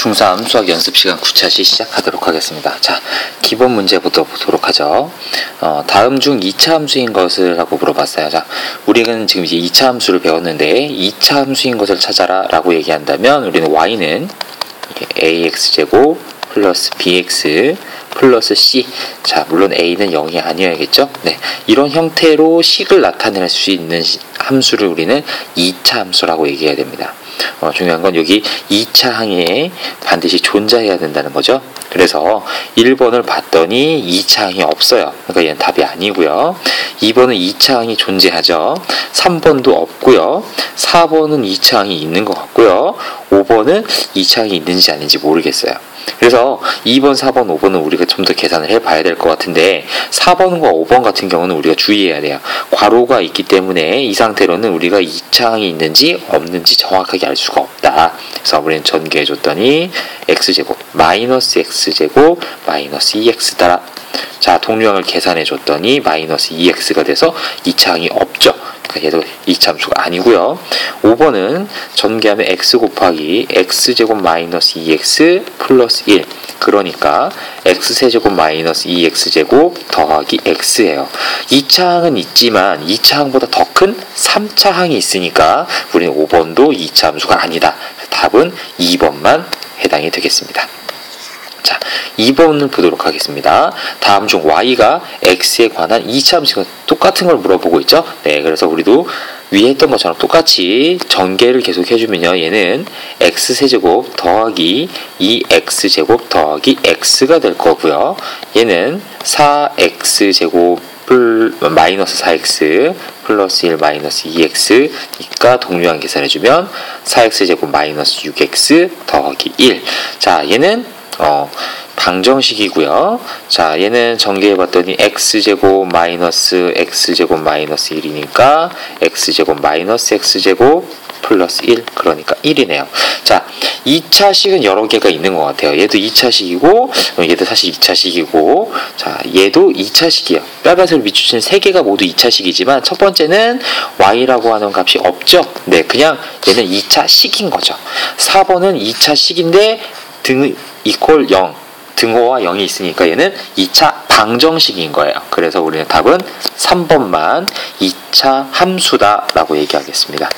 중3 수학 연습 시간 9차 시 시작하도록 하겠습니다. 자, 기본 문제부터 보도록 하죠. 어, 다음 중 2차 함수인 것을 하고 물어봤어요. 자, 우리는 지금 이제 2차 함수를 배웠는데 2차 함수인 것을 찾아라 라고 얘기한다면 우리는 y는 ax제곱 플러스 bx 플러스 c 자 물론 a는 0이 아니어야겠죠 네 이런 형태로 식을 나타낼 수 있는 함수를 우리는 2차 함수라고 얘기해야 됩니다 어, 중요한 건 여기 2차 항에 반드시 존재해야 된다는 거죠. 그래서 1번을 봤더니 2차 항이 없어요. 그러니까 얘는 답이 아니고요. 2번은 2차 항이 존재하죠. 3번도 없고요. 4번은 2차 항이 있는 것 같고요. 5번은 2차 항이 있는지 아닌지 모르겠어요. 그래서 2번, 4번, 5번은 우리가 좀 더 계산을 해봐야 될 것 같은데 4번과 5번 같은 경우는 우리가 주의해야 돼요. 괄호가 있기 때문에 이 상태로는 우리가 2차항이 있는지 없는지 정확하게 알 수가 없다. 그래서 우리는 전개해 줬더니 x제곱 마이너스 x제곱 마이너스 2x다. 자 동류항을 계산해 줬더니 마이너스 2x가 돼서 2차항이 없죠. 얘도 이참수가 아니고요. 5번은 전개하면 x 곱하기 x제곱 마이너스 2x 플러스 1 그러니까 x세제곱 마이너스 2x제곱 더하기 x예요. 2차항은 있지만 2차항보다 더 큰 3차항이 있으니까 우리는 5번도 2차 함수가 아니다. 답은 2번만 해당이 되겠습니다. 자, 2번을 보도록 하겠습니다. 다음 중 y가 x에 관한 2차 함수가 똑같은 걸 물어보고 있죠. 네, 그래서 우리도 위에 했던 것처럼 똑같이 전개를 계속 해주면요. 얘는 x세제곱 더하기 2x제곱 더하기 x가 될 거고요. 얘는 4x제곱 마이너스 4x 플러스 1 마이너스 2x니까 동류항 계산해주면 4x제곱 마이너스 6x 더하기 1. 자, 얘는 어, 방정식이고요. 자, 얘는 전개해봤더니 x제곱 마이너스 x제곱 마이너스 1이니까 x제곱 마이너스 x제곱 플러스 1 그러니까 1이네요. 자, 2차식은 여러 개가 있는 것 같아요. 얘도 2차식이고 얘도 사실 2차식이고 자, 얘도 2차식이에요. 빨간색으로 비추신 세 개가 모두 2차식이지만 첫 번째는 y라고 하는 값이 없죠. 네, 그냥 얘는 2차식인 거죠. 4번은 2차식인데 등 이퀄 0 등호와 0이 있으니까 얘는 2차 방정식인 거예요. 그래서 우리는 답은 3번만 2차 함수다 라고 얘기하겠습니다.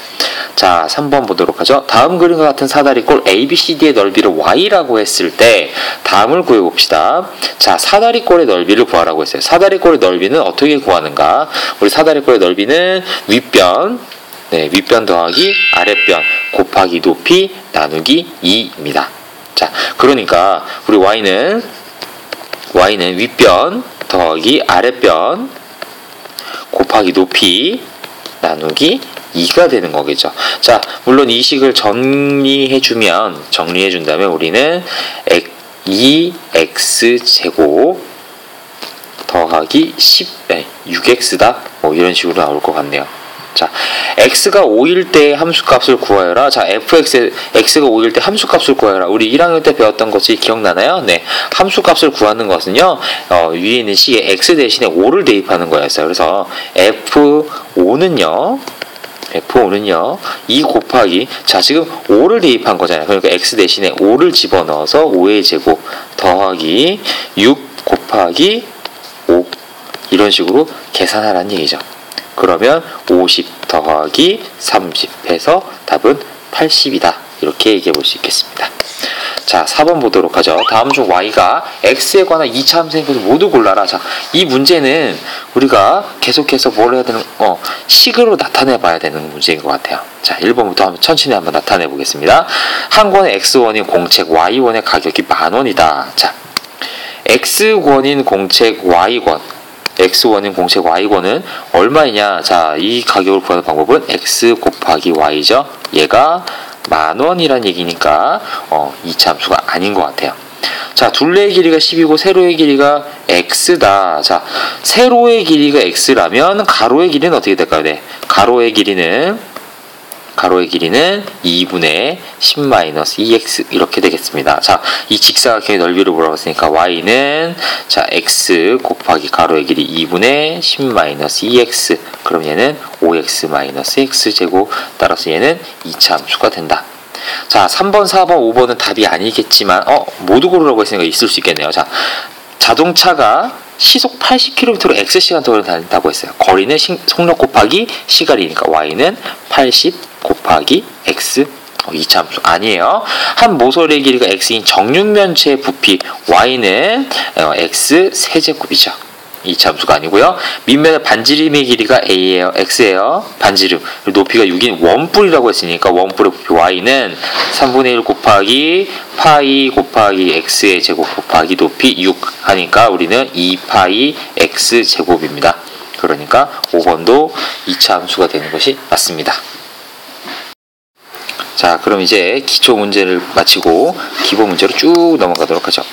자, 3번 보도록 하죠. 다음 그림과 같은 사다리꼴 ABCD의 넓이를 Y라고 했을 때 다음을 구해 봅시다. 자, 사다리꼴의 넓이를 구하라고 했어요. 사다리꼴의 넓이는 어떻게 구하는가? 우리 사다리꼴의 넓이는 윗변, 네, 윗변 더하기 아랫변 곱하기 높이 나누기 2입니다. 자, 그러니까 우리 y는 y는 윗변 더하기 아랫변 곱하기 높이 나누기 2가 되는 거겠죠. 자, 물론 이 식을 정리해주면, 정리해준다면 우리는 2x 더하기 10, 6x다? 뭐 이런 식으로 나올 것 같네요. 자, x가 5일 때 함수값을 구하여라. 자, fx x가 5일 때 함수값을 구하여라. 우리 1학년 때 배웠던 것이 기억나나요? 네. 함수값을 구하는 것은요. 어, 위에 있는 C에 x 대신에 5를 대입하는 거였어요. 그래서 f5는요. F5는요. 2 곱하기 자 지금 5를 대입한 거잖아요. 그러니까 x 대신에 5를 집어넣어서 5의 제곱 더하기 6 곱하기 5 이런 식으로 계산하라는 얘기죠. 그러면 50 더하기 30 해서 답은 80이다. 이렇게 얘기해 볼 수 있겠습니다. 자, 4번 보도록 하죠. 다음 중 y가 x에 관한 2차 함수인 것을 모두 골라라. 자, 이 문제는 우리가 계속해서 뭘 해야 되는, 어, 식으로 나타내 봐야 되는 문제인 것 같아요. 자, 1번부터 한번 천천히 한번 나타내 보겠습니다. 한 권의 x원인 공책 y원의 가격이 만 원이다. 자, x권인 공책 y권 x1인 공책 y권은 얼마이냐? 자, 이 가격을 구하는 방법은 x 곱하기 y죠. 얘가 만 원이란 얘기니까 어, 2차 함수가 아닌 것 같아요. 자, 둘레의 길이가 10이고 세로의 길이가 x다. 자, 세로의 길이가 x라면 가로의 길이는 어떻게 될까요? 네. 가로의 길이는 가로의 길이는 2분의 10-2x 이렇게 되겠습니다. 자, 이 직사각형의 넓이를 물어봤으니까 y는 자 x 곱하기 가로의 길이 2분의 10-2x 그럼 얘는 5x-x 제곱 따라서 얘는 2차 함수가 된다. 자, 3번, 4번, 5번은 답이 아니겠지만, 어, 모두 고르라고 했으니까 있을 수 있겠네요. 자, 자동차가 시속 80km로 X시간 동안을 다닌다고 했어요. 거리는 시, 속력 곱하기 시간이니까 Y는 80 곱하기 X 어, 이차함수 아니에요. 한 모서리의 길이가 x인 정육면체의 부피 y는 어, x 세제곱이죠. 이차함수가 아니고요. 밑면의 반지름의 길이가 a예요. x예요. 반지름. 높이가 6인 원뿔이라고 했으니까 원뿔의 부피 y는 3분의 1 곱하기 파이 곱하기 x의 제곱 곱하기 높이 6 하니까 우리는 2파이 x 제곱입니다. 그러니까 5번도 2차 함수가 되는 것이 맞습니다. 자, 그럼 이제 기초 문제를 마치고 기본 문제로 쭉 넘어가도록 하죠.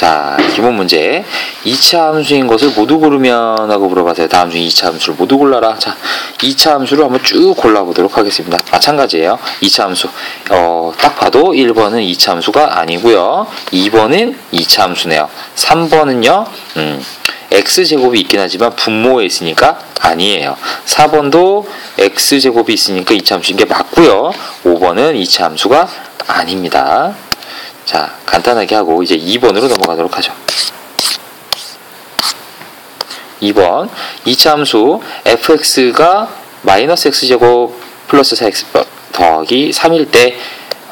자, 기본 문제. 2차 함수인 것을 모두 고르면 하고 물어봐서요. 다음 중 2차 함수를 모두 골라라. 자, 2차 함수를 한번 쭉 골라보도록 하겠습니다. 마찬가지예요. 2차 함수. 어, 딱 봐도 1번은 2차 함수가 아니고요. 2번은 2차 함수네요. 3번은요. 음, x제곱이 있긴 하지만 분모에 있으니까 아니에요. 4번도 x제곱이 있으니까 2차 함수인 게 맞고요. 5번은 2차 함수가 아닙니다. 자, 간단하게 하고 이제 2번으로 넘어가도록 하죠. 2번 2차 함수 fx가 마이너스 x제곱 플러스 4x 더하기 3일 때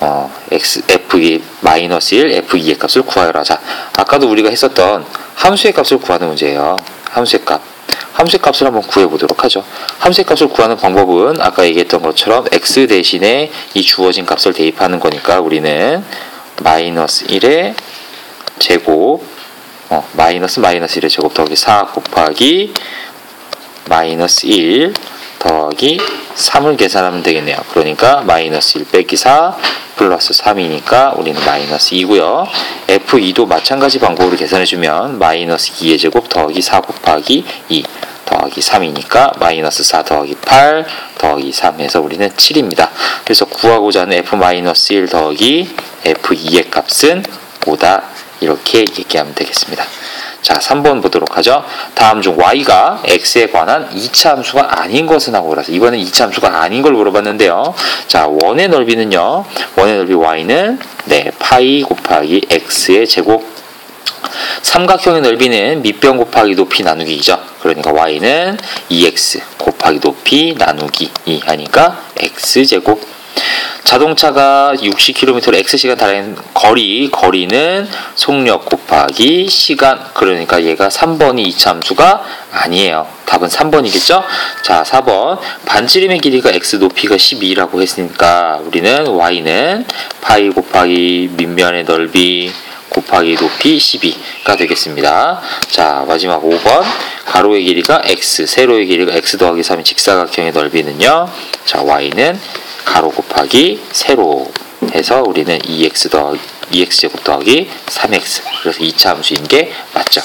어, x, f2 마이너스 1, f2의 값을 구하여라. 자, 아까도 우리가 했었던 함수의 값을 구하는 문제예요. 함수의 값. 함수의 값을 한번 구해보도록 하죠. 함수의 값을 구하는 방법은 아까 얘기했던 것처럼 x 대신에 이 주어진 값을 대입하는 거니까 우리는 마이너스 1의 제곱 어, 마이너스 마이너스 1의 제곱 더하기 4 곱하기 마이너스 1 더하기 3을 계산하면 되겠네요. 그러니까 마이너스 1 빼기 4 플러스 3이니까 우리는 마이너스 2고요. F2도 마찬가지 방법으로 계산해주면 마이너스 2의 제곱 더하기 4 곱하기 2 더하기 3이니까 마이너스 4 더하기 8 더하기 3 해서 우리는 7입니다. 그래서 구하고자 하는 F-1 더하기 F2의 값은 5다 이렇게 얘기하면 되겠습니다. 자, 3번 보도록 하죠. 다음 중 y가 x에 관한 2차 함수가 아닌 것은 하고 그래서 이번엔 2차 함수가 아닌 걸 물어봤는데요. 자, 원의 넓이는요. 원의 넓이 y는 네, 파이 곱하기 x의 제곱 삼각형의 넓이는 밑변 곱하기 높이 나누기죠. 그러니까 y는 2x 곱하기 높이 나누기 2 하니까 x제곱 자동차가 60km로 x시간 달리는 거리, 거리는 속력 곱하기 시간. 그러니까 얘가 3번이 이참수가 아니에요. 답은 3번이겠죠? 자, 4번. 반지름의 길이가 x 높이가 12라고 했으니까 우리는 y는 파이 곱하기 밑면의 넓이 곱하기 높이 12가 되겠습니다. 자, 마지막 5번. 가로의 길이가 x, 세로의 길이가 x 더하기 3인 직사각형의 넓이는요. 자, y는 가로 곱하기 세로 해서 우리는 2x 더하기 2x제곱 더하기 3x 그래서 2차 함수인 게 맞죠.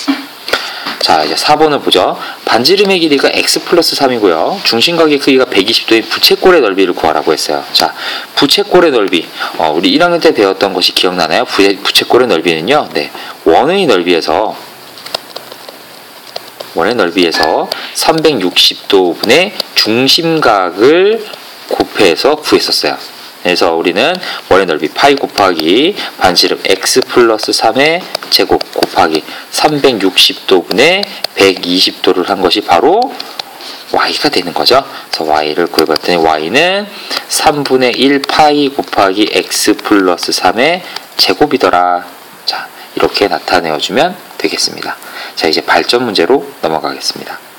자 이제 4번을 보죠. 반지름의 길이가 x 플러스 3이고요. 중심각의 크기가 120도인 부채꼴의 넓이를 구하라고 했어요. 자 부채꼴의 넓이 어, 우리 1학년 때 배웠던 것이 기억나나요? 부, 부채꼴의 넓이는요. 네 원의 넓이에서 원의 넓이에서 360도분의 중심각을 곱해서 구했었어요. 그래서 우리는 원의 넓이 파이 곱하기 반지름 x 플러스 3의 제곱 곱하기 360도분의 120도를 한 것이 바로 y가 되는 거죠. 그래서 y를 구해봤더니 y는 3분의 1 파이 곱하기 x 플러스 3의 제곱이더라. 자, 이렇게 나타내어주면 되겠습니다. 자, 이제 발전 문제로 넘어가겠습니다.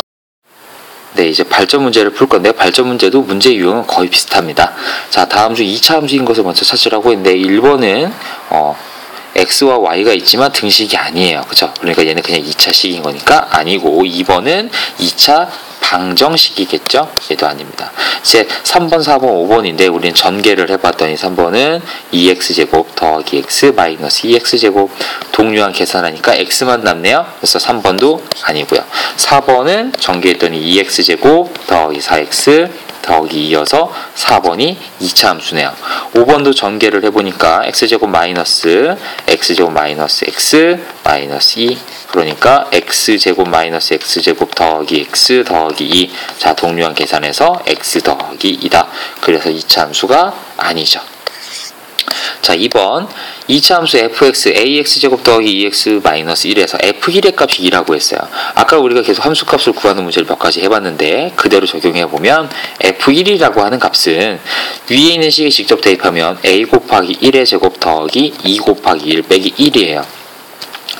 네, 이제 발전 문제를 풀 건데 발전 문제도 문제 유형은 거의 비슷합니다. 자, 다음 중 2차 함수인 것을 먼저 찾으라고 했는데 1번은 어, x와 y가 있지만 등식이 아니에요. 그죠? 그러니까 얘는 그냥 2차식인 거니까 아니고 2번은 2차 방정식이겠죠? 얘도 아닙니다. 이제 3번, 4번, 5번인데 우리는 전개를 해봤더니 3번은 2x제곱 더하기 x 마이너스 2x제곱 동류한 계산하니까 x만 남네요. 그래서 3번도 아니고요. 4번은 전개했더니 2x제곱 더하기 4x 더하기 2여서 4번이 2차 함수네요. 5번도 전개를 해보니까 x제곱 마이너스 x제곱 마이너스 x 마이너스 2 그러니까 x제곱 마이너스 x제곱 더하기 x 더하기 2 자 동류한 계산해서 x 더하기 2다. 그래서 2차 함수가 아니죠. 자 2번 2차 함수 fx ax제곱 더하기 2x 마이너스 1에서 f1의 값이 2라고 했어요. 아까 우리가 계속 함수 값을 구하는 문제를 몇 가지 해봤는데 그대로 적용해보면 f1이라고 하는 값은 위에 있는 식에 직접 대입하면 a 곱하기 1의 제곱 더하기 2 곱하기 1 빼기 1이에요.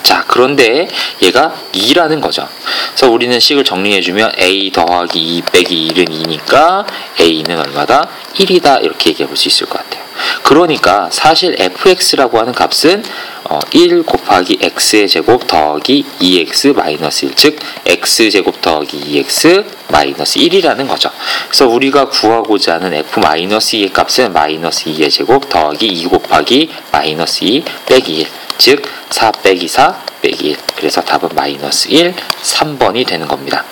자, 그런데 얘가 2라는 거죠. 그래서 우리는 식을 정리해주면 a 더하기 2 빼기 1은 2니까 a는 얼마다? 1이다. 이렇게 얘기해 볼 수 있을 것 같아요. 그러니까 사실 fx라고 하는 값은 어, 1 곱하기 x의 제곱 더하기 2x 마이너스 1, 즉 x제곱 더하기 2x 마이너스 1이라는 거죠. 그래서 우리가 구하고자 하는 f 마이너스 2의 값은 마이너스 2의 제곱 더하기 2 곱하기 마이너스 2 빼기 1, 즉4 빼기 4 빼기 1. 그래서 답은 마이너스 1, 3번이 되는 겁니다.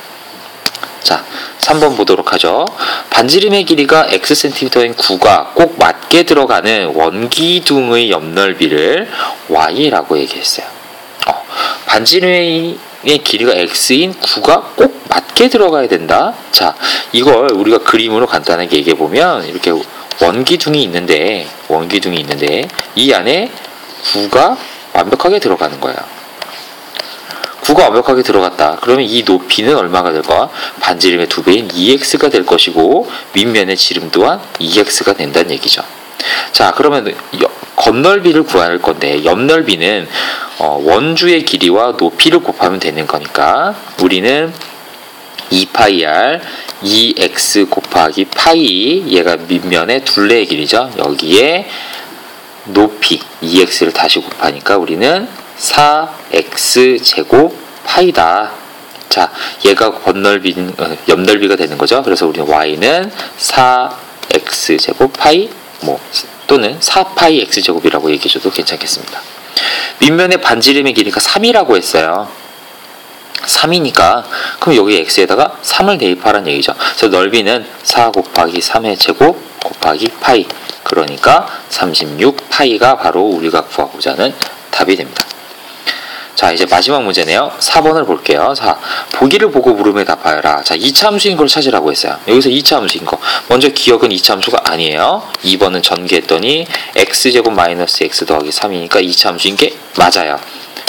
자, 3번 보도록 하죠. 반지름의 길이가 xcm인 9가 꼭 맞게 들어가는 원기둥의 옆넓이를 y라고 얘기했어요. 어, 반지름의 길이가 x인 9가 꼭 맞게 들어가야 된다. 자, 이걸 우리가 그림으로 간단하게 얘기해 보면 이렇게 원기둥이 있는데 원기둥이 있는데 이 안에 9가 완벽하게 들어가는 거예요. 9가 완벽하게 들어갔다. 그러면 이 높이는 얼마가 될까? 반지름의 두 배인 2x가 될 것이고 밑면의 지름 또한 2x가 된다는 얘기죠. 자, 그러면 겉넓이를 구할 건데 옆넓이는 어, 원주의 길이와 높이를 곱하면 되는 거니까 우리는 2파이r 2x 곱하기 파이 얘가 밑면의 둘레의 길이죠. 여기에 높이 2x를 다시 곱하니까 우리는 4x 제곱 파이다. 자, 얘가 겉넓이, 어, 옆넓이가 되는 거죠. 그래서 우리는 y는 4x 제곱 파이 뭐 또는 4파이 x 제곱이라고 얘기해줘도 괜찮겠습니다. 밑면의 반지름의 길이가 3이라고 했어요. 3이니까 그럼 여기 x에다가 3을 대입하라는 얘기죠. 그래서 넓이는 4 곱하기 3의 제곱 곱하기 파이 그러니까 36파이가 바로 우리가 구하고자 하는 답이 됩니다. 자, 이제 마지막 문제네요. 4번을 볼게요. 자, 보기를 보고 물음에 답하여라. 자, 2차 함수인 걸 찾으라고 했어요. 여기서 2차 함수인 거. 먼저 기억은 2차 함수가 아니에요. 2번은 전개했더니 x제곱 마이너스 x 더하기 3이니까 2차 함수인 게 맞아요.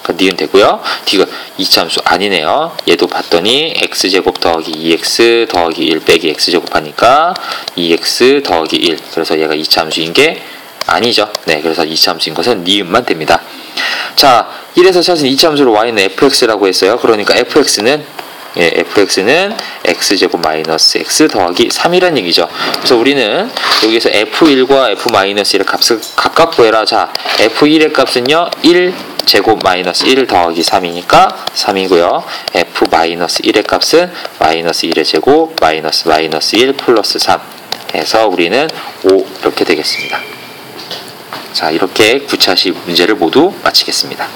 그 니은 되고요. D가 2차 함수 아니네요. 얘도 봤더니 x제곱 더하기 2x 더하기 1 빼기 x제곱 하니까 2x 더하기 1. 그래서 얘가 2차 함수인 게 아니죠. 네, 그래서 2차 함수인 것은 니은만 됩니다. 자, 1에서 찾은 2차 함수를 y는 fx라고 했어요. 그러니까 fx는 예, fx는 x제곱 마이너스 x 더하기 3이란 얘기죠. 그래서 우리는 여기서 f1과 f-1의 값을 각각 구해라. 자, f1의 값은요, 1 제곱 마이너스 1 더하기 3이니까 3이고요. f 마이너스 1의 값은 마이너스 1의 제곱 마이너스 마이너스 1 플러스 3 해서 우리는 5 이렇게 되겠습니다. 자, 이렇게 9차 시 문제를 모두 마치겠습니다.